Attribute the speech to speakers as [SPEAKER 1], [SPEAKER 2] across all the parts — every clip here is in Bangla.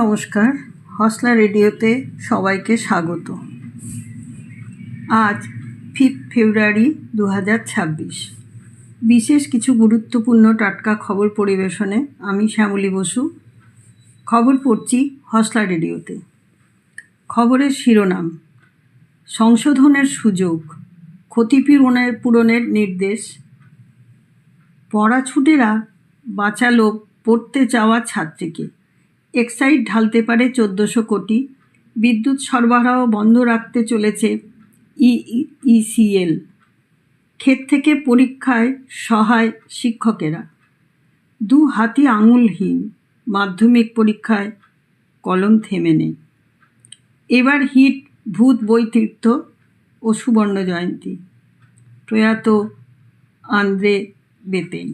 [SPEAKER 1] নমস্কার, হসলা রেডিওতে সবাইকে স্বাগত। আজ ফিফথ ফেব্রুয়ারি দু বিশেষ কিছু গুরুত্বপূর্ণ টাটকা খবর পরিবেশনে আমি শ্যামলী বসু। খবর পড়ছি হসলা রেডিওতে। খবরের শিরোনাম, সংশোধনের সুযোগ, ক্ষতিপূরণের পূরণের নির্দেশ। পড়াছুটেরা বাঁচালো পড়তে চাওয়া ছাত্রীকে। এক্সাইড ঢালতে পারে চোদ্দোশো কোটি। বিদ্যুৎ সরবরাহ বন্ধ রাখতে চলেছে ইইসিএল ক্ষেত থেকে পরীক্ষায় সহায় শিক্ষকেরা। দু হাতি আঙুলহীন মাধ্যমিক পরীক্ষায় কলম থেমে নেই। এবার হিট ভূত বৈতীর্থ ও সুবর্ণ জয়ন্তী। প্রয়াত আন্দ্রে বেতেন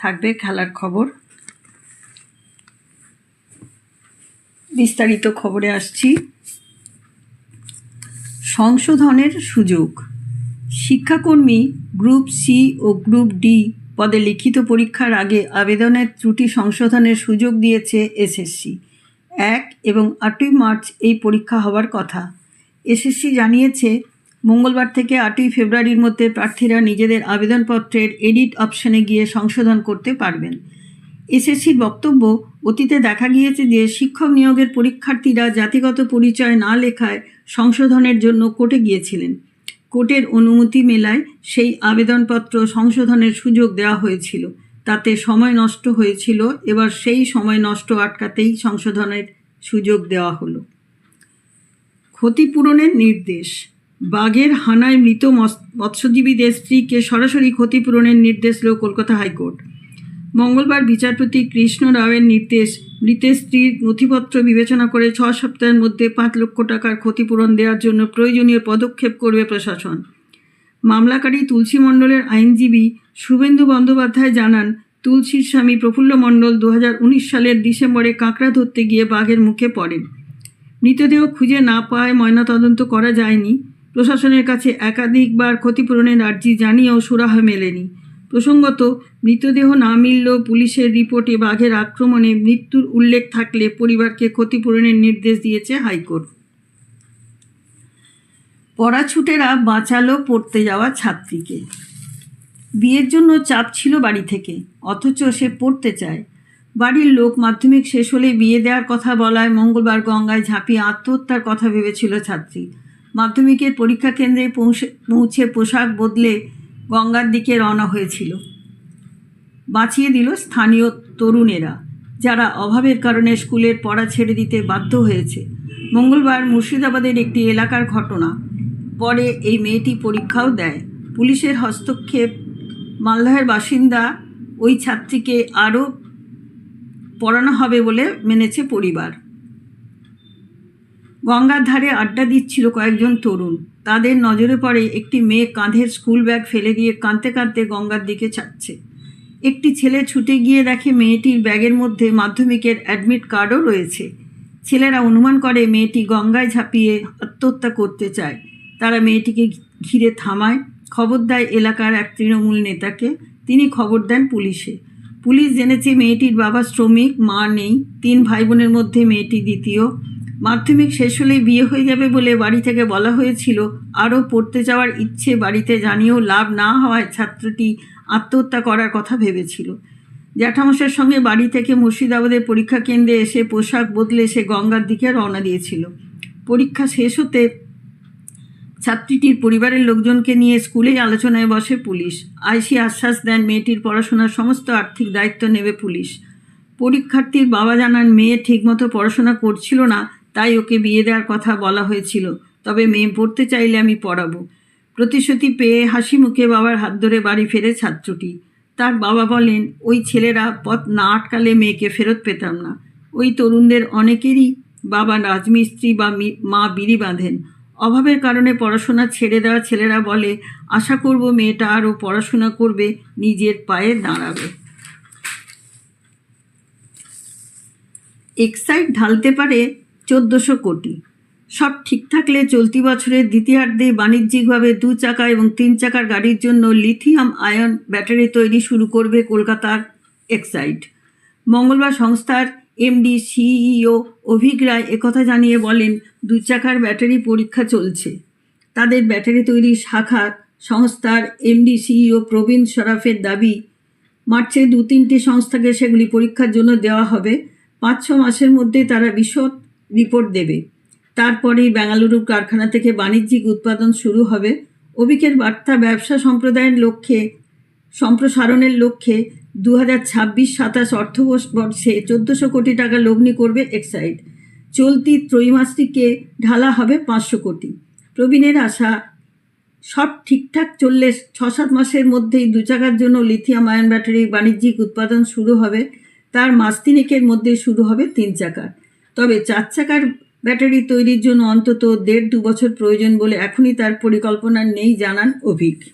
[SPEAKER 1] থাকবে খেলার খবর। বিস্তারিত খবরে আসছি। সংশোধনের সুযোগ। শিক্ষাকর্মী গ্রুপ সি ও গ্রুপ ডি পদে লিখিত পরীক্ষার আগে আবেদনের ত্রুটি সংশোধনের সুযোগ দিয়েছে এসএসসি এক এবং আটই মার্চ এই পরীক্ষা হওয়ার কথা। এসএসসি জানিয়েছে, মঙ্গলবার থেকে আটই ফেব্রুয়ারির মধ্যে প্রার্থীরা নিজেদের আবেদনপত্রের এডিট অপশনে গিয়ে সংশোধন করতে পারবেন। এসএসসির বক্তব্য, অতীতে দেখা গিয়েছে যে শিক্ষক নিয়োগের পরীক্ষার্থীরা জাতিগত পরিচয় না লেখায় সংশোধনের জন্য কোর্টে গিয়েছিলেন। কোর্টের অনুমতি মেলায় সেই আবেদনপত্র সংশোধনের সুযোগ দেওয়া হয়েছিল। তাতে সময় নষ্ট হয়েছিল, এবার সেই সময় নষ্ট আটকাতেই সংশোধনের সুযোগ দেওয়া হলো। ক্ষতিপূরণের নির্দেশ। বাঘের হানায় মৃত মৎস্যজীবীদের স্ত্রীকে সরাসরি ক্ষতিপূরণের নির্দেশ দিল কলকাতা হাইকোর্ট। মঙ্গলবার বিচারপতি কৃষ্ণ রাওয়ের নির্দেশ, মৃতের স্ত্রীর নথিপত্র বিবেচনা করে ছ সপ্তাহের মধ্যে পাঁচ লক্ষ টাকার ক্ষতিপূরণ দেওয়ার জন্য প্রয়োজনীয় পদক্ষেপ করবে প্রশাসন। মামলাকারী তুলসী মণ্ডলের আইনজীবী শুভেন্দু বন্দ্যোপাধ্যায় জানান, তুলসীর স্বামী প্রফুল্ল মণ্ডল দু হাজার উনিশ সালের ডিসেম্বরে কাঁকড়া ধরতে গিয়ে বাঘের মুখে পড়েন। মৃতদেহ খুঁজে না পাওয়ায় ময়নাতদন্ত করা যায়নি। প্রশাসনের কাছে একাধিকবার ক্ষতিপূরণের আর্জি জানিয়েও সুরাহা মেলেনি। প্রসঙ্গত, মৃতদেহ না মিললেও পুলিশের রিপোর্টে বাঘের আক্রমণে মৃত্যুর উল্লেখ থাকলে পরিবারকে ক্ষতিপূরণের নির্দেশ দিয়েছে হাইকোর্ট। পড়াছুটেরা বাঁচালো পড়তে যাওয়া ছাত্রীকে। বিয়ের জন্য চাপ ছিল বাড়ি থেকে, অথচ সে পড়তে চায়। বাড়ির লোক মাধ্যমিক শেষ হলে বিয়ে দেওয়ার কথা বলায় মঙ্গলবার গঙ্গায় ঝাঁপিয়ে আত্মহত্যার কথা ভেবেছিল ছাত্রী। মাধ্যমিকের পরীক্ষা কেন্দ্রে পৌঁছে পৌঁছে পোশাক বদলে গঙ্গার দিকে রওনা হয়েছিল। বাঁচিয়ে দিল স্থানীয় তরুণেরা, যারা অভাবের কারণে স্কুলের পড়া ছেড়ে দিতে বাধ্য হয়েছে। মঙ্গলবার মুর্শিদাবাদের একটি এলাকার ঘটনা। পরে এই মেয়েটি পরীক্ষাও দেয়। পুলিশের হস্তক্ষেপ, মালদহের বাসিন্দা ওই ছাত্রীকে আরও পড়ানো হবে বলে মেনেছে পরিবার। গঙ্গার ধারে আড্ডা দিচ্ছিল কয়েকজন তরুণ। তাদের নজরে পড়ে একটি মেয়ে কাঁধের স্কুল ব্যাগ ফেলে দিয়ে কাঁদতে কাঁদতে গঙ্গার দিকে ছাড়ছে। একটি ছেলে ছুটে গিয়ে দেখে মেয়েটির ব্যাগের মধ্যে মাধ্যমিকের অ্যাডমিট কার্ডও রয়েছে। ছেলেরা অনুমান করে মেয়েটি গঙ্গায় ঝাঁপিয়ে আত্মহত্যা করতে চায়। তারা মেয়েটিকে ঘিরে থামায়। খবর দেয় এলাকার এক তৃণমূল নেতাকে। তিনি খবর দেন পুলিশে। পুলিশ জেনেছে মেয়েটির বাবা শ্রমিক, মা নেই। তিন ভাই বোনের মধ্যে মেয়েটি দ্বিতীয়। মাধ্যমিক শেষ হলেই বিয়ে হয়ে যাবে বলে বাড়ি থেকে বলা হয়েছিল। আরও পড়তে যাওয়ার ইচ্ছে বাড়িতে জানিয়েও লাভ না হওয়ায় ছাত্রটি আত্মহত্যা করার কথা ভেবেছিল। জ্যাঠামশের সঙ্গে বাড়ি থেকে মুর্শিদাবাদের পরীক্ষা কেন্দ্রে এসে পোশাক বদলে সে গঙ্গার দিকে রওনা দিয়েছিল। পরীক্ষা শেষ হতে ছাত্রীটির পরিবারের লোকজনকে নিয়ে স্কুলেই আলোচনায় বসে পুলিশ। আইসি আশ্বাস দেন মেয়েটির পড়াশোনার সমস্ত আর্থিক দায়িত্ব নেবে পুলিশ। পরীক্ষার্থীর বাবা জানান, মেয়ে ঠিকমতো পড়াশোনা করছিল না তাই ওকে বিয়ে দেওয়ার কথা বলা হয়েছিল। তবে মেয়ে পড়তে চাইলে আমি পড়াবো। প্রতিশ্রুতি পেয়ে হাসি মুখে বাবার হাত ধরে বাড়ি ফেরে ছাত্রটি। তার বাবা বলেন, ওই ছেলেরা পথ না আটকালে মেয়েকে ফেরত পেতাম না। ওই তরুণদের অনেকেরই বাবা রাজমিস্ত্রি বা মা বিড়ি বাঁধেন। অভাবের কারণে পড়াশোনা ছেড়ে দেওয়া ছেলেরা বলে, আশা করব মেয়েটা আরও পড়াশোনা করবে, নিজের পায়ে দাঁড়াবে। এক্সাইট ঢালতে পারে চোদ্দোশো কোটি। সব ঠিক থাকলে চলতি বছরের দ্বিতীয়ার্ধে বাণিজ্যিকভাবে দু চাকা এবং তিন চাকার গাড়ির জন্য লিথিয়াম আয়ন ব্যাটারি তৈরি শুরু করবে কলকাতার এক্সাইড। মঙ্গলবার সংস্থার এমডি, সিইও অভিক রায় একথা জানিয়ে বলেন, দু চাকার ব্যাটারি পরীক্ষা চলছে। তাদের ব্যাটারি তৈরির শাখা সংস্থার এমডি, সিইও প্রবীণ সরাফের দাবি, মার্চে দু তিনটি সংস্থাকে সেগুলি পরীক্ষার জন্য দেওয়া হবে। পাঁচ ছ মাসের মধ্যে তারা বিশদ রিপোর্ট দেবে। তারপরেই বেঙ্গালুরু কারখানা থেকে বাণিজ্যিক উৎপাদন শুরু হবে। অভিকের বার্তা, ব্যবসা সম্প্রদায়ের লক্ষ্যে, সম্প্রসারণের লক্ষ্যে দু হাজার ছাব্বিশ সাতাশ অর্থবর্ষে চোদ্দোশো কোটি টাকা লগ্নি করবে এক্সাইড। চলতি ত্রৈমাসিকে ঢালা হবে পাঁচশো কোটি। প্রবীণের আশা, সব ঠিকঠাক চললে ছ সাত মাসের মধ্যেই দু চাকার জন্য লিথিয়াম আয়ন ব্যাটারির বাণিজ্যিক উৎপাদন শুরু হবে। তার মাস তিনেকের মধ্যে শুরু হবে তিন চাকার। তবে চার চাকার ব্যাটারি তৈরির জন্য অন্তত দেড় দু বছর প্রয়োজন বলে এখনই তার পরিকল্পনা নেই, জানান অভিক।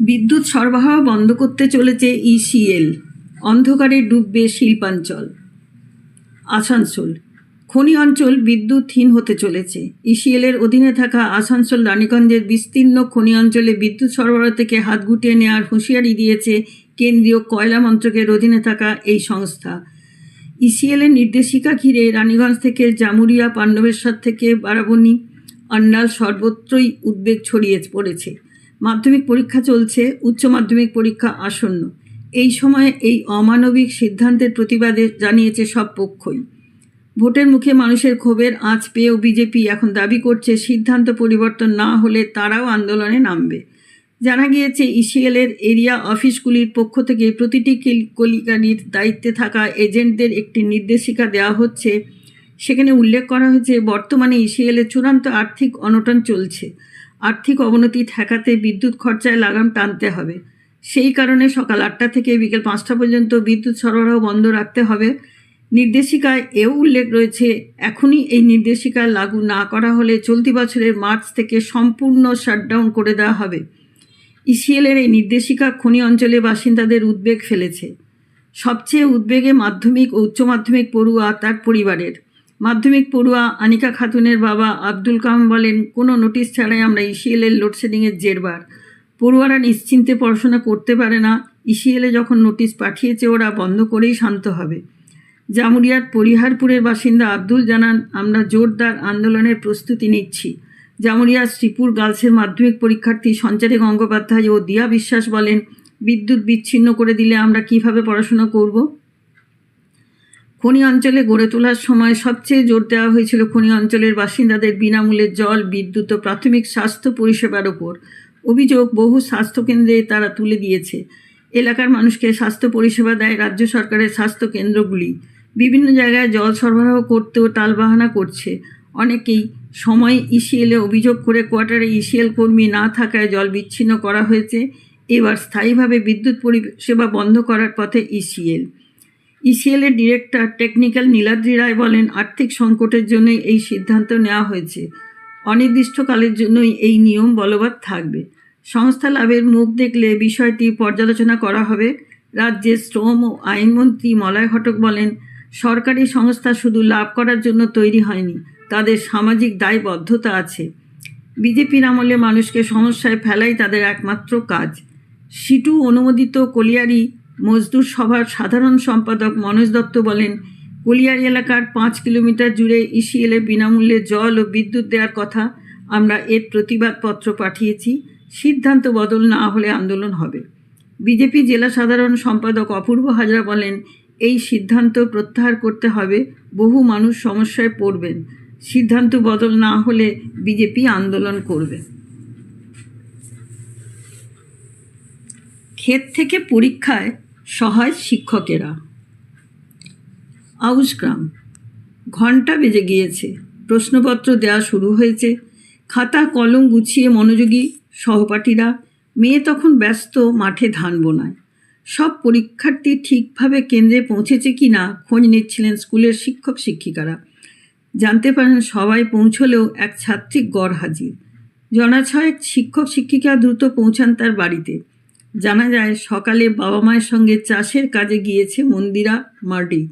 [SPEAKER 1] বিদ্যুৎ সরবরাহ বন্ধ করতে চলেছে ইসিএল। অন্ধকারে ডুববে শিল্পাঞ্চল। আসানসোল। খনি অঞ্চল বিদ্যুৎহীন হতে চলেছে। ইসিএলের অধীনে থাকা আসানসোল রানীগঞ্জের বিস্তীর্ণ খনি অঞ্চলে বিদ্যুৎ সরবরাহ থেকে হাত গুটিয়ে নেওয়ার হুঁশিয়ারি দিয়েছে কেন্দ্রীয় কয়লা মন্ত্রকের অধীনে থাকা এই সংস্থা। ইসিএলের নির্দেশিকা ঘিরে রানীগঞ্জ থেকে জামুরিয়া পাণ্ডবেশ্বর থেকে বারাবণী অন্ডাল সর্বত্রই উদ্বেগ ছড়িয়ে পড়েছে। মাধ্যমিক পরীক্ষা চলছে, উচ্চ মাধ্যমিক পরীক্ষা আসন্ন। এই সময়ে এই অমানবিক সিদ্ধান্তের প্রতিবাদে জানিয়েছে সব পক্ষই। ভোটের মুখে মানুষের ক্ষোভের আঁচ পেয়েও বিজেপি এখন দাবি করছে, সিদ্ধান্ত পরিবর্তন না হলে তারাও আন্দোলনে নামবে। জানা গিয়েছে, ইসিএলের এরিয়া অফিসগুলির পক্ষ থেকে প্রতিটি কলিকানির দায়িত্বে থাকা এজেন্টদের একটি নির্দেশিকা দেওয়া হচ্ছে। সেখানে উল্লেখ করা হয়েছে, বর্তমানে ইসিএলের চূড়ান্ত আর্থিক অনটন চলছে। আর্থিক অবনতি ঠেকাতে বিদ্যুৎ খরচায় লাগাম টানতে হবে। সেই কারণে সকাল আটটা থেকে বিকেল পাঁচটা পর্যন্ত বিদ্যুৎ সরবরাহ বন্ধ রাখতে হবে। নির্দেশিকায় এও উল্লেখ রয়েছে, এখনই এই নির্দেশিকা লাগু না করা হলে চলতি বছরের মার্চ থেকে সম্পূর্ণ শাটডাউন করে দেওয়া হবে। ইসিএলের এই নির্দেশিকা খনি অঞ্চলে বাসিন্দাদের উদ্বেগ ফেলেছে। সবচেয়ে উদ্বেগে মাধ্যমিক ও উচ্চ মাধ্যমিক পড়ুয়া তার পরিবারের। মাধ্যমিক পড়ুয়া আনিকা খাতুনের বাবা আব্দুল কাম বলেন, কোনো নোটিশ ছাড়াই আমরা ইসিএলের লোডশেডিংয়ের জেরবার। পড়ুয়ারা নিশ্চিন্তে পড়াশোনা করতে পারে না। ইসিএলে যখন নোটিশ পাঠিয়েছে, ওরা বন্ধ করেই শান্ত হবে। জামুরিয়ার পরিহারপুরের বাসিন্দা আব্দুল জানান, আমরা জোরদার আন্দোলনের প্রস্তুতি নিচ্ছি। জামুরিয়ার শ্রীপুর গার্লসের মাধ্যমিক পরীক্ষার্থী সঞ্চারী গঙ্গোপাধ্যায় ও দিয়া বিশ্বাস বলেন, বিদ্যুৎ বিচ্ছিন্ন করে দিলে আমরা কীভাবে পড়াশোনা করব? খনি অঞ্চলে গড়ে তোলার সময় সবচেয়ে জোর দেওয়া হয়েছিল খনি অঞ্চলের বাসিন্দাদের বিনামূল্যে জল, বিদ্যুৎ ও প্রাথমিক স্বাস্থ্য পরিষেবার ওপর। অভিযোগ, বহু স্বাস্থ্যকেন্দ্রে তারা তুলে দিয়েছে। এলাকার মানুষকে স্বাস্থ্য পরিষেবা দেয় রাজ্য সরকারের স্বাস্থ্য কেন্দ্রগুলি। বিভিন্ন জায়গায় জল সরবরাহ করতেও টালবাহানা করছে। অনেকেই সময় ইসিএলে অভিযোগ করে কোয়ার্টারে ইসিএল কর্মী না থাকায় জল বিচ্ছিন্ন করা হয়েছে। এবার স্থায়ীভাবে বিদ্যুৎ পরিষেবা বন্ধ করার পথে ইসিএল। ইসিএলের ডিরেক্টর টেকনিক্যাল নীলাদ্রি রায় বলেন, আর্থিক সংকটের জন্যই এই সিদ্ধান্ত নেওয়া হয়েছে। অনির্দিষ্টকালের জন্যই এই নিয়ম বলবৎ থাকবে। সংস্থা লাভের মুখ দেখলে বিষয়টি পর্যালোচনা করা হবে। রাজ্যের শ্রম ও আইনমন্ত্রী মলয় ঘটক বলেন, সরকারি সংস্থা শুধু লাভ করার জন্য তৈরি হয়নি তাদের সামাজিক দায়বদ্ধতা আছে। বিজেপির আমলে মানুষকে সমস্যায় ফেলাই তাদের একমাত্র কাজ। সিটু অনুমোদিত কলিয়ারি মজদুর সভার সাধারণ সম্পাদক মনোজ দত্ত বলেন, কলিয়ারি এলাকার পাঁচ কিলোমিটার জুড়ে ইসিএলে বিনামূল্যে জল ও বিদ্যুৎ দেওয়ার কথা আমরা এর প্রতিবাদপত্র পাঠিয়েছি। সিদ্ধান্ত বদল না হলে আন্দোলন হবে। বিজেপি জেলা সাধারণ সম্পাদক অপূর্ব হাজরা বলেন, এই সিদ্ধান্ত প্রত্যাহার করতে হবে। বহু মানুষ সমস্যায় পড়বেন। সিদ্ধান্ত বদল না হলে বিজেপি আন্দোলন করবে। ক্ষেত থেকে পরীক্ষায় সহায় শিক্ষকেরা। আউসগ্রাম ঘণ্টা বেজে গিয়েছে। প্রশ্নপত্র দেওয়া শুরু হয়েছে। খাতা, কলম গুছিয়ে মনোযোগী সহপাঠীরা। মেয়ে তখন ব্যস্ত, মাঠে ধান বোনায়। সব পরীক্ষার্থী ঠিকভাবে কেন্দ্রে পৌঁছেছে কি না খোঁজ নিচ্ছিলেন স্কুলের শিক্ষক শিক্ষিকারা জানতে পারেন সবাই পৌঁছলেও এক ছাত্রী গড় হাজির। জনা ছয়েক শিক্ষক শিক্ষিকা দ্রুত পৌঁছান তার বাড়িতে। জানা যায় সকালে বাবা মায়ের সঙ্গে চাষের কাজে গিয়েছে মন্দিরা মার্ডি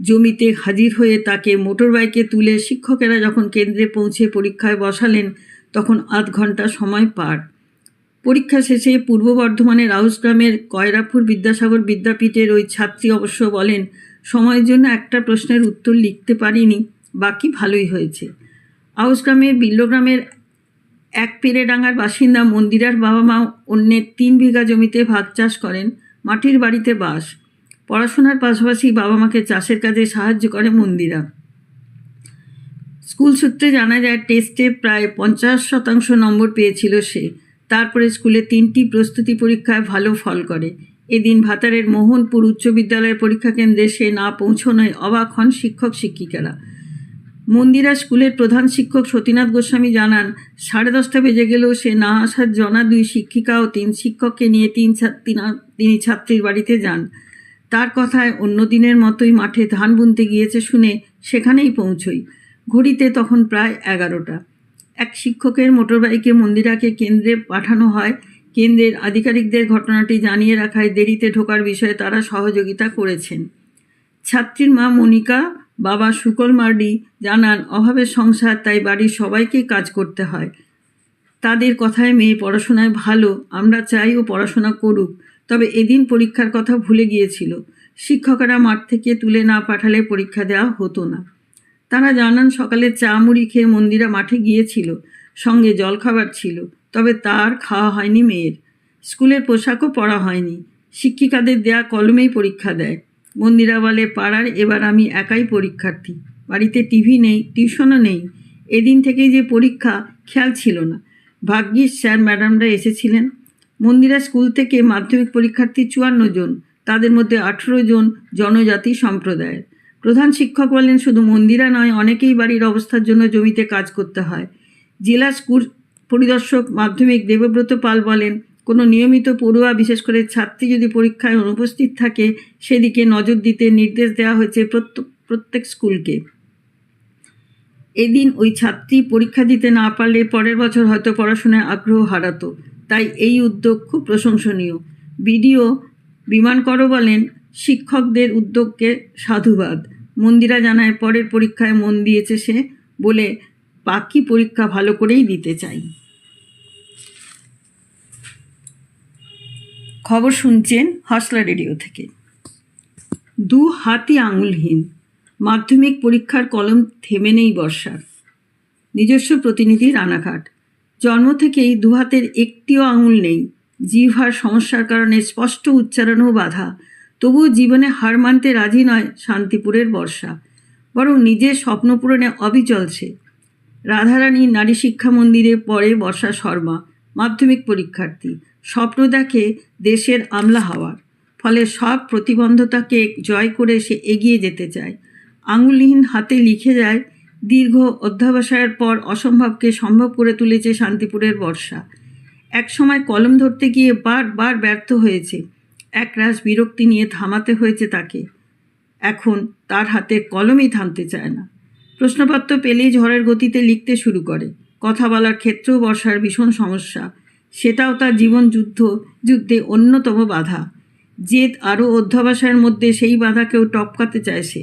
[SPEAKER 1] জমিতে হাজির হয়ে তাকে মোটরবাইকে তুলে শিক্ষকেরা যখন কেন্দ্রে পৌঁছে পরীক্ষায় বসালেন, তখন আধ ঘণ্টা সময় পার। পরীক্ষা শেষে পূর্ব বর্ধমানের আউসগ্রামের কয়রাপুর বিদ্যাসাগর বিদ্যাপীঠের ওই ছাত্রী অবশ্য বলেন সময়ের জন্য একটা প্রশ্নের উত্তর লিখতে পারিনি, বাকি ভালোই হয়েছে। আউসগ্রামের বিল্লগ্রামের এক পেরেডাঙ্গার বাসিন্দা মন্দিরার বাবা মা অন্যের তিন বিঘা জমিতে ভাত চাষ করেন, মাটির বাড়িতে বাস। পড়াশোনার পাশাপাশি বাবা মাকে চাষের কাজে সাহায্য করে মন্দিরা। স্কুল সূত্রে জানা যায়, টেস্টে প্রায় পঞ্চাশ শতাংশ নম্বর পেয়েছিল সে। তারপরে স্কুলে তিনটি প্রস্তুতি পরীক্ষায় ভালো ফল করে। এদিন ভাতারের মোহনপুর উচ্চ বিদ্যালয়ের পরীক্ষা কেন্দ্রে সে না পৌঁছনোয় অবাক হন শিক্ষক শিক্ষিকারা। মন্দিরা স্কুলের প্রধান শিক্ষক সতীনাথ গোস্বামী জানান, সাড়ে দশটা বেজে গেলেও সে না আসার জনা দুই শিক্ষিকা ও তিন শিক্ষককে নিয়ে তিন তিনি ছাত্রীর বাড়িতে যান। তার কথায় অন্য দিনের মতোই মাঠে ধান বুনতে গিয়েছে শুনে সেখানেই পৌঁছই। ঘড়িতে তখন প্রায় এগারোটা। এক শিক্ষকের মোটরবাইকে মন্দিরাকে কেন্দ্রে পাঠানো হয় কেন্দ্রের আধিকারিকদের ঘটনাটি জানিয়ে রাখায় দেরিতে ঢোকার বিষয়ে তারা সহযোগিতা করেছেন। ছাত্রীর মা মনিকা, বাবা সুকল মার্ডি জানান অভাবের সংসার, তাই বাড়ির সবাইকেই কাজ করতে হয়। তাদের কথায় মেয়ে পড়াশোনায় ভালো, আমরা চাই ও পড়াশোনা করুক। তবে এদিন পরীক্ষার কথা ভুলে গিয়েছিল। শিক্ষকেরা মাঠ থেকে তুলে না পাঠালে পরীক্ষা দেওয়া হতো না। তারা জানান, সকালে চা মুড়ি খেয়ে মন্দিরা মাঠে গিয়েছিল। সঙ্গে জলখাবার ছিল। তবে তার খাওয়া হয়নি মেয়ের। স্কুলের পোশাকও পরা হয়নি। শিক্ষিকাদের দেয়া কলমেই পরীক্ষা দেয়। মন্দিরা বলে, পাড়ার এবার আমি একাই পরীক্ষার্থী। বাড়িতে টিভি নেই, টিউশনও নেই। এদিন থেকেই যে পরীক্ষা, খেয়াল ছিল না। ভাগ্যিস স্যার ম্যাডামরা এসেছিলেন। মন্দিরা স্কুল থেকে মাধ্যমিক পরীক্ষার্থী চুয়ান্ন জন, তাদের মধ্যে আঠেরো জন জনজাতি সম্প্রদায়ের। প্রধান শিক্ষক বলেন, শুধু মন্দিরা নয়, অনেকেই বাড়ির অবস্থার জন্য জমিতে কাজ করতে হয়। জেলা স্কুল পরিদর্শক মাধ্যমিক দেবব্রত পাল বলেন, কোনো নিয়মিত পড়ুয়া, বিশেষ করে ছাত্রী যদি পরীক্ষায় অনুপস্থিত থাকে, সেদিকে নজর দিতে নির্দেশ দেওয়া হয়েছে প্রত্যেক স্কুলকে। এদিন ওই ছাত্রী পরীক্ষা দিতে না পারলে পরের বছর হয়তো পড়াশোনায় আগ্রহ হারাতো। তাই এই উদ্যোগ খুব প্রশংসনীয়। বিডিও বিমান করো বলেন, শিক্ষকদের উদ্যোগকে সাধুবাদ। মন্দিরা জানায়, পরের পরীক্ষায় মন দিয়েছে সে বলে, বাকি পরীক্ষা ভালো করেই দিতে চাই। খবর শুনছেন হসলা রেডিও থেকে। দু হাতি আঙুলহীন, মাধ্যমিক পরীক্ষার কলম থেমে নেই বর্ষার। নিজস্ব প্রতিনিধি রানাঘাট। জন্ম থেকেই দু হাতের একটিও আঙুল নেই। জিভার সমস্যার কারণে স্পষ্ট উচ্চারণও বাধা। তবুও জীবনে হার মানতে রাজি নয় শান্তিপুরের বর্ষা। বরং নিজের স্বপ্ন পূরণে অবিচল সে। রাধারানী নারী শিক্ষা মন্দিরে পড়ে বর্ষা শর্মা, মাধ্যমিক পরীক্ষার্থী। স্বপ্ন দেখে দেশের আমলা হওয়ার। ফলে সব প্রতিবন্ধতাকে জয় করে সে এগিয়ে যেতে চায়। আঙুলহীন হাতে লিখে যায়, দীর্ঘ অধ্যাবসায়ের পর অসম্ভবকে সম্ভব করে তুলেছে শান্তিপুরের বর্ষা। একসময় কলম ধরতে গিয়ে বারবার ব্যর্থ হয়েছে। এক একরাশ বিরক্তি নিয়ে থামাতে হয়েছে তাকে। এখন তার হাতে কলমই থামতে চায় না। প্রশ্নপত্র পেলেই ঝড়ের গতিতে লিখতে শুরু করে। কথা বলার ক্ষেত্রেও বর্ষার ভীষণ সমস্যা। সেটাও তার জীবন যুদ্ধ, যুদ্ধে অন্যতম বাধা। জেদ আরও অধ্যাবসায়ের মধ্যে সেই বাধাকেও টপকাতে চায় সে।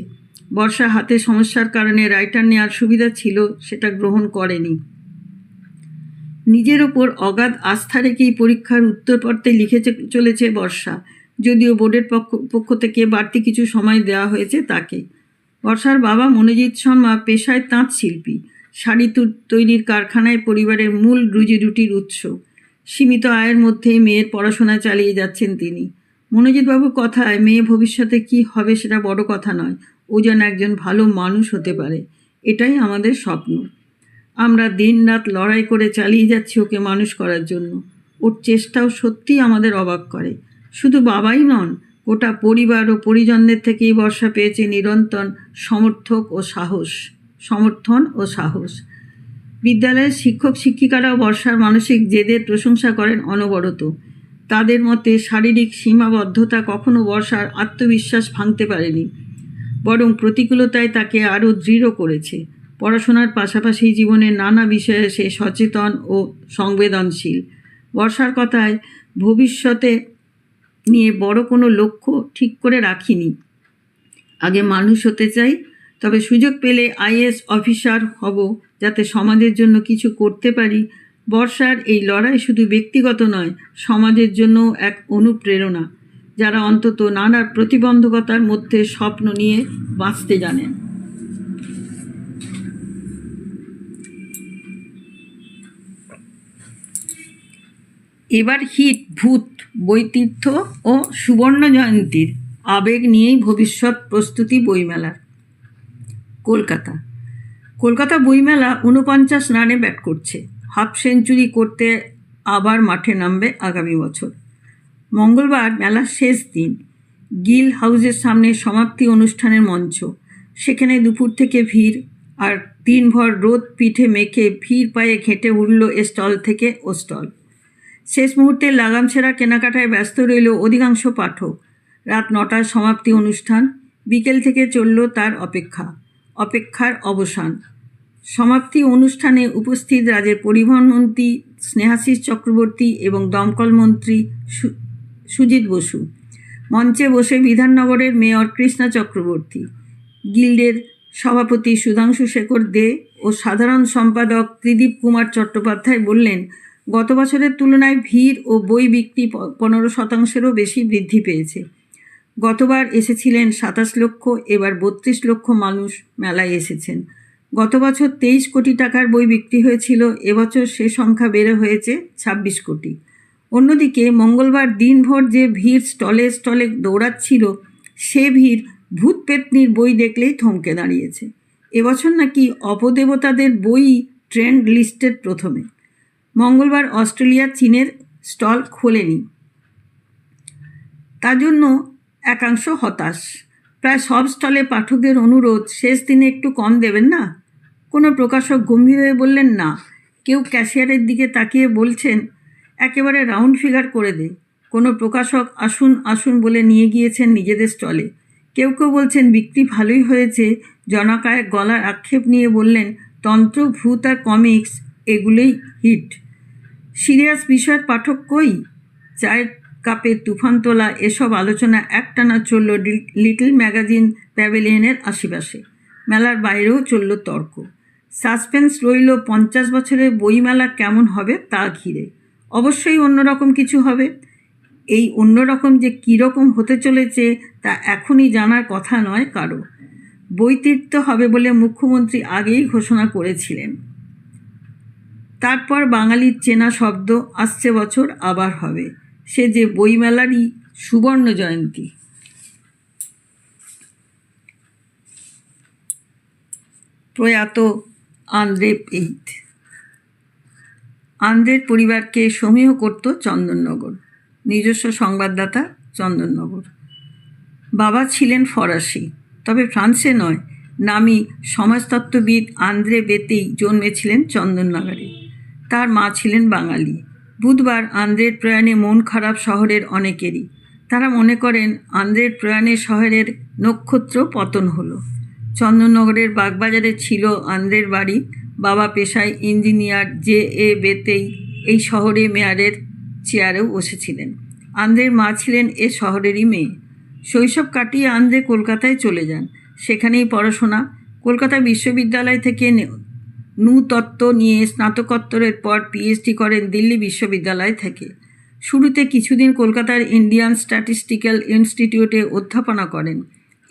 [SPEAKER 1] বর্ষা হাতে সমস্যার কারণে রাইটার নেওয়ার সুবিধা ছিল, সেটা গ্রহণ করেনি। নিজের ওপর অগাধ আস্থা রেখেই পরীক্ষার উত্তর পড়তে লিখে চলেছে বর্ষা। যদিও বোর্ডের পক্ষ পক্ষ থেকে বাড়তি কিছু সময় দেওয়া হয়েছে তাকে। বর্ষার বাবা মনোজিৎ শর্মা পেশায় তাঁত শিল্পী। শাড়ি তৈরির কারখানায় পরিবারের মূল রুজি রুটির উৎস। সীমিত আয়ের মধ্যে মেয়ের পড়াশোনা চালিয়ে যাচ্ছেন তিনি। মনোজিৎবাবুর কথায় মেয়ে ভবিষ্যতে কি হবে সেটা বড় কথা নয়, ও যেন একজন ভালো মানুষ হতে পারে, এটাই আমাদের স্বপ্ন। আমরা দিন রাত লড়াই করে চালিয়ে যাচ্ছি ওকে মানুষ করার জন্য। ওর চেষ্টাও সত্যিই আমাদের অবাক করে। শুধু বাবাই নন, গোটা পরিবার ও পরিজনদের থেকেই বর্ষা পেয়েছে নিরন্তর সমর্থক ও সাহস, সমর্থন ও সাহস। বিদ্যালয়ের শিক্ষক, শিক্ষিকারাও বর্ষার মানসিক জেদের প্রশংসা করেন অনবরত। তাদের মতে শারীরিক সীমাবদ্ধতা কখনো বর্ষার আত্মবিশ্বাস ভাঙতে পারেনি, বরং প্রতিকূলতায় তাকে আরও দৃঢ় করেছে। পড়াশোনার পাশাপাশি জীবনের নানা বিষয়ে সে সচেতন ও সংবেদনশীল। বর্ষার কথায় ভবিষ্যতে নিয়ে বড় কোনো লক্ষ্য ঠিক করে রাখিনি। আগে মানুষ হতে চাই, তবে সুযোগ পেলে আইএস অফিসার হব যাতে সমাজের জন্য কিছু করতে পারি, বর্ষার এই লড়াই শুধু ব্যক্তিগত নয়, সমাজের জন্য এক অনুপ্রেরণা, যারা অন্তত নানা প্রতিবন্ধকতার মধ্যে স্বপ্ন নিয়ে বাঁচতে জানেন। এবার হিট, ভূত, বৈতীর্থ ও সুবর্ণ জয়ন্তীর আবেগ নিয়েই ভবিষ্যৎ প্রস্তুতি বইমেলার। কলকাতা। কলকাতা বইমেলা ঊনপঞ্চাশ রানে ব্যাট করছে। হাফ সেঞ্চুরি করতে আবার মাঠে নামবে আগামী বছর। মঙ্গলবার মেলার শেষ দিন গিল হাউসের সামনে সমাপ্তি অনুষ্ঠানের মঞ্চ। সেখানে দুপুর থেকে ভিড় আর দিনভর রোদ পিঠে মেখে ভিড় পায়ে ঘেঁটে উঠল স্টল থেকে ও স্টল। শেষ মুহূর্তে লাগাম ছেঁড়া কেনাকাটায় ব্যস্ত রইল অধিকাংশ পাঠক। রাত নটার সমাপ্তি অনুষ্ঠান, বিকেল থেকে চলল তার অপেক্ষা। অপেক্ষার অবসান। সমাপ্তি অনুষ্ঠানে উপস্থিত রাজ্যের পরিবহন মন্ত্রী স্নেহাশিস চক্রবর্তী এবং দমকল মন্ত্রী সুজিত বসু। মঞ্চে বসে বিধাননগরের মেয়র কৃষ্ণা চক্রবর্তী। গিল্ডের সভাপতি সুধাংশু শেখর দে ও সাধারণ সম্পাদক ত্রিদীপ কুমার চট্টোপাধ্যায় বললেন, গত বছরের তুলনায় ভিড় ও বই বিক্রি পনেরো শতাংশেরও বেশি বৃদ্ধি পেয়েছে। গতবার এসেছিলেন সাতাশ লক্ষ, এবার বত্রিশ লক্ষ মানুষ মেলায় এসেছেন। গত বছর তেইশ কোটি টাকার বই বিক্রি হয়েছিল, এবছর সে সংখ্যা বেড়ে হয়েছে ছাব্বিশ কোটি। অন্যদিকে মঙ্গলবার দিনভর যে ভিড় স্টলে স্টলে দৌড়াচ্ছিল, সে ভিড় ভূত পেতনির বই দেখলেই থমকে দাঁড়িয়েছে। এবছর নাকি অপদেবতাদের বই ট্রেন্ড লিস্টের প্রথমে। মঙ্গলবার অস্ট্রেলিয়া চীনের স্টল খোলেনি। তার জন্য একাংশ হতাশ। প্রায় সব স্টলে পাঠকদের অনুরোধ, শেষ দিনে একটু কম দেবেন না? কোনো প্রকাশক গম্ভীর হয়ে বললেন, না। কেউ ক্যাশিয়ারের দিকে তাকিয়ে বলছেন, একেবারে রাউন্ড ফিগার করে দে। কোনো প্রকাশক, আসুন আসুন, বলে নিয়ে গিয়েছেন নিজেদের স্টলে। কেউ কেউ বলছেন, বিক্রি ভালোই হয়েছে। জনকায়েক গলার আক্ষেপ নিয়ে বললেন, তন্ত্র, ভূত আর কমিক্স, এগুলোই হিট। সিরিয়াস বিষয়ের পাঠক কই? চায়ের কাপে তুফান তোলা, এসব আলোচনা একটানা চলল লিটল ম্যাগাজিন প্যাভিলিয়নের আশেপাশে। মেলার বাইরেও চলল তর্ক। সাসপেন্স রইল পঞ্চাশ বছরের বইমেলা কেমন হবে তা ঘিরে। অবশ্যই অন্যরকম কিছু হবে। এই অন্যরকম যে কীরকম হতে চলেছে তা এখনই জানার কথা নয় কারও। বৈতীর্থ হবে বলে মুখ্যমন্ত্রী আগেই ঘোষণা করেছিলেন। তারপর বাঙালির চেনা শব্দ, আসছে বছর, আবার হবে। সে যে বইমেলারই সুবর্ণ জয়ন্তী। প্রয়াত আন্দ্রে এইট। আন্দ্রের পরিবারকে সমীহ করত চন্দননগর। নিজস্ব সংবাদদাতা চন্দননগর। বাবা ছিলেন ফরাসি, তবে ফ্রান্সে নয়, নামি সমাজতত্ত্ববিদ আন্দ্রে বেতেই জন্মেছিলেন চন্দননগরে। তার মা ছিলেন বাঙালি। বুধবার আন্দ্রের প্রয়াণে মন খারাপ শহরের অনেকেরই। তারা মনে করেন, আন্দ্রের প্রয়াণে শহরের নক্ষত্র পতন হলো। চন্দননগরের বাগবাজারে ছিল আন্দ্রের বাড়ি। বাবা পেশায় ইঞ্জিনিয়ার জে এ বেতেই এই শহরে মেয়ারের চেয়ারেও বসেছিলেন। আন্দ্রের মা ছিলেন এ শহরেরই মেয়ে। শৈশব কাটিয়ে আন্দ্রে কলকাতায় চলে যান। সেখানেই পড়াশোনা। কলকাতা বিশ্ববিদ্যালয় থেকে নূতত্ত্ব নিয়ে স্নাতকোত্তরের পর পিএইচডি করেন দিল্লি বিশ্ববিদ্যালয় থেকে। শুরুতে কিছুদিন কলকাতার ইন্ডিয়ান স্ট্যাটিস্টিক্যাল ইনস্টিটিউটে অধ্যাপনা করেন।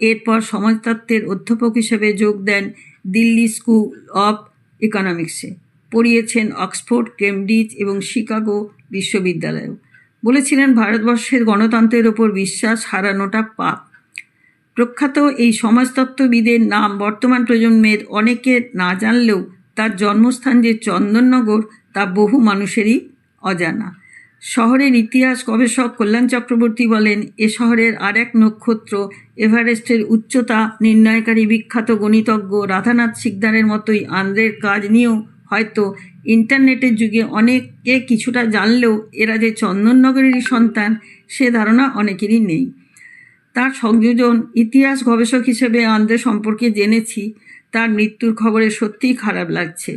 [SPEAKER 1] এরপর সমাজতত্ত্বের অধ্যাপক হিসেবে যোগ দেন দিল্লি স্কুল অফ ইকোনমিক্সে পড়িয়েছেন অক্সফোর্ড, কেমব্রিজ এবং শিকাগো বিশ্ববিদ্যালয়েও। বলেছিলেন, ভারতবর্ষের গণতন্ত্রের ওপর বিশ্বাস হারানোটা পাপ। প্রখ্যাত এই সমাজতত্ত্ববিদের নাম বর্তমান প্রজন্মের অনেকে না জানলেও তার জন্মস্থান যে চন্দননগর, তা বহু মানুষেরই অজানা। শহরের ইতিহাস গবেষক কল্যাণ চক্রবর্তী বলেন, এ শহরের আর এক নক্ষত্র এভারেস্টের উচ্চতা নির্ণয়কারী বিখ্যাত গণিতজ্ঞ রাধানাথ সিকদারের মতোই আন্দ্রের কাজ নিয়েও হয়তো ইন্টারনেটের যুগে অনেকে কিছুটা জানলেও এরা যে চন্দননগরেরই সন্তান, সে ধারণা অনেকেরই নেই। তার সংযোজন ইতিহাস গবেষক হিসেবে আন্দ্রে সম্পর্কে জেনেছি। তার মৃত্যুর খবরে সত্যিই খারাপ লাগছে।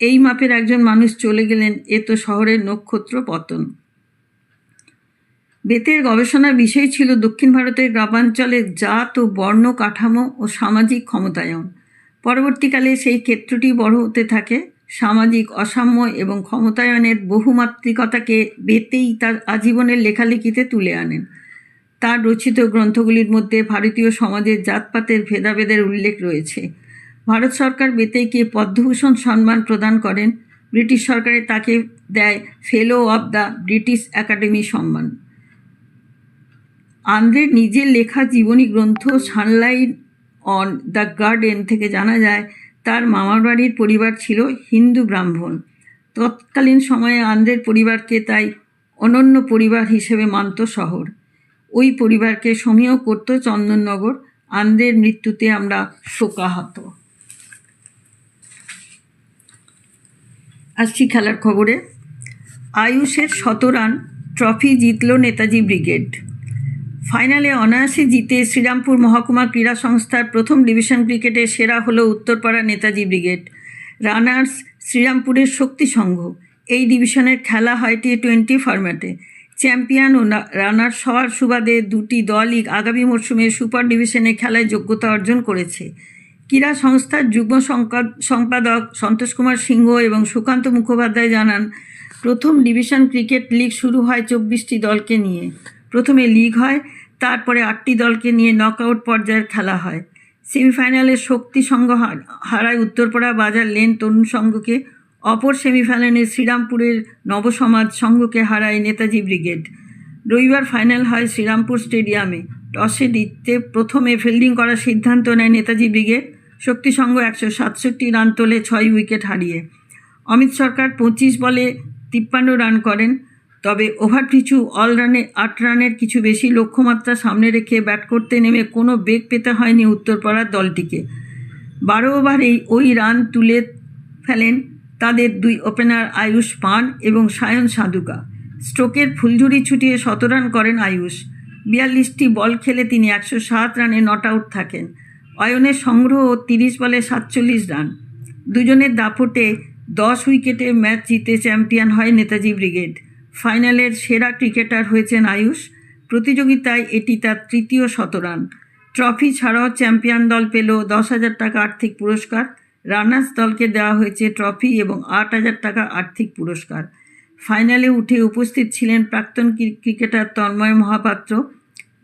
[SPEAKER 1] এই মাপের একজন মানুষ চলে গেলেন, এ তো শহরের নক্ষত্র পতন। বেতের গবেষণার বিষয় ছিল দক্ষিণ ভারতের গ্রামাঞ্চলের জাত ও বর্ণ কাঠামো ও সামাজিক ক্ষমতায়ন। পরবর্তীকালে সেই ক্ষেত্রটি বড় হতে থাকে। সামাজিক অসাম্য এবং ক্ষমতায়নের বহুমাত্রিকতাকে বেতেই তার আজীবনের লেখালেখিতে তুলে আনেন। তার রচিত গ্রন্থগুলির মধ্যে ভারতীয় সমাজের জাতপাতের ভেদাভেদের উল্লেখ রয়েছে। ভারত সরকার বেতেইকে পদ্মভূষণ সম্মান প্রদান করেন। ব্রিটিশ সরকারে তাকে দেয় fellow of the British academy সম্মান। আন্দ্রের নিজের লেখা জীবনী গ্রন্থ সানলাইট অন দ্য গার্ডেন থেকে জানা যায়, তার মামার বাড়ির পরিবার ছিল হিন্দু ব্রাহ্মণ। তৎকালীন সময়ে আন্দ্রের পরিবারকে তাই অনন্য পরিবার হিসেবে মানত শহর। ওই পরিবারকে সমীহ করত চন্দননগর। আন্দ্রের মৃত্যুতে আমরা শোকাহত। আসছি খেলার খবরে। আয়ুষের শত রান, ট্রফি জিতল নেতাজি ব্রিগেড। ফাইনালে অনায়াসে জিতে শ্রীরামপুর মহকুমা ক্রীড়া সংস্থার প্রথম ডিভিশন ক্রিকেটে সেরা হলো উত্তরপাড়া নেতাজি ব্রিগেড। রানার্স শ্রীরামপুরের শক্তি সংঘ। এই ডিভিশনের খেলা হয় টি টোয়েন্টি ফরম্যাটে। চ্যাম্পিয়ন ও রানার্স হওয়ার সুবাদে দুটি দলই আগামী মরশুমে সুপার ডিভিশনে খেলায় যোগ্যতা অর্জন করেছে। ক্রীড়া সংস্থার যুগ্ম সম্পাদক সন্তোষ কুমার সিংহ এবং সুকান্ত মুখোপাধ্যায় জানান, প্রথম ডিভিশন ক্রিকেট লিগ শুরু হয় চব্বিশটি দলকে নিয়ে। প্রথমে লিগ হয়, তারপরে আটটি দলকে নিয়ে নকআউট পর্যায়ের খেলা হয়। সেমিফাইনালে শক্তি সংঘ হারায় উত্তরপাড়া বাজার লেন তরুণ সংঘকে, অপর সেমিফাইনালে শ্রীরামপুরের নবসমাজ সংঘকে হারায় নেতাজি ব্রিগেড। রবিবার ফাইনাল হয় শ্রীরামপুর স্টেডিয়ামে। টসে দিতে প্রথমে ফিল্ডিং করার সিদ্ধান্ত নেয় নেতাজি ব্রিগেড। শক্তি সংঘ একশো সাতষট্টি রান তোলে, ছয় উইকেট হারিয়ে। অমিত সরকার পঁচিশ বলে তিপ্পান্ন রান করেন, তবে ওভার পিছু অল রানে আট রানের কিছু বেশি লক্ষ্যমাত্রা সামনে রেখে ব্যাট করতে নেমে কোনো বেগ পেতে হয়নি উত্তরপাড়ার দলটিকে। বারো ওভারেই ওই রান তুলে ফেলেন তাদের দুই ওপেনার আয়ুষ পান এবং সায়ন সাধুকা। স্ট্রোকের ফুলঝুরি ছুটিয়ে শত রান করেন আয়ুষ। বিয়াল্লিশটি বল খেলে তিনি একশো সাত রানে নট আউট থাকেন। অয়নের সংগ্রহ তিরিশ বলে সাতচল্লিশ রান। দুজনের দাপটে দশ উইকেটে ম্যাচ জিতে চ্যাম্পিয়ন হয় নেতাজি ব্রিগেড। ফাইনালের সেরা ক্রিকেটার হয়েছেন আয়ুষ। প্রতিযোগিতায় এটি তার তৃতীয় শতরান। ট্রফি ছাড়াও চ্যাম্পিয়ন দল পেল দশ হাজার টাকা আর্থিক পুরস্কার। রানার্স দলকে দেওয়া হয়েছে ট্রফি এবং আট হাজার টাকা আর্থিক পুরস্কার। ফাইনালে উঠে উপস্থিত ছিলেন প্রাক্তন ক্রিকেটার তন্ময় মহাপাত্র।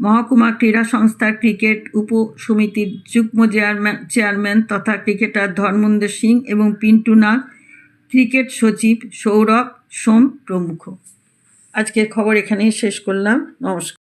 [SPEAKER 1] মহকুমা ক্রীড়া সংস্থার ক্রিকেট উপ সমিতির যুগ্ম চেয়ারম্যান চেয়ারম্যান তথা ক্রিকেটার ধর্মেন্দ্র সিং এবং পিন্টু নাগ, ক্রিকেট সচিব সৌরভ সোম প্রমুখ। আজকের খবর এখানেই শেষ করলাম। নমস্কার।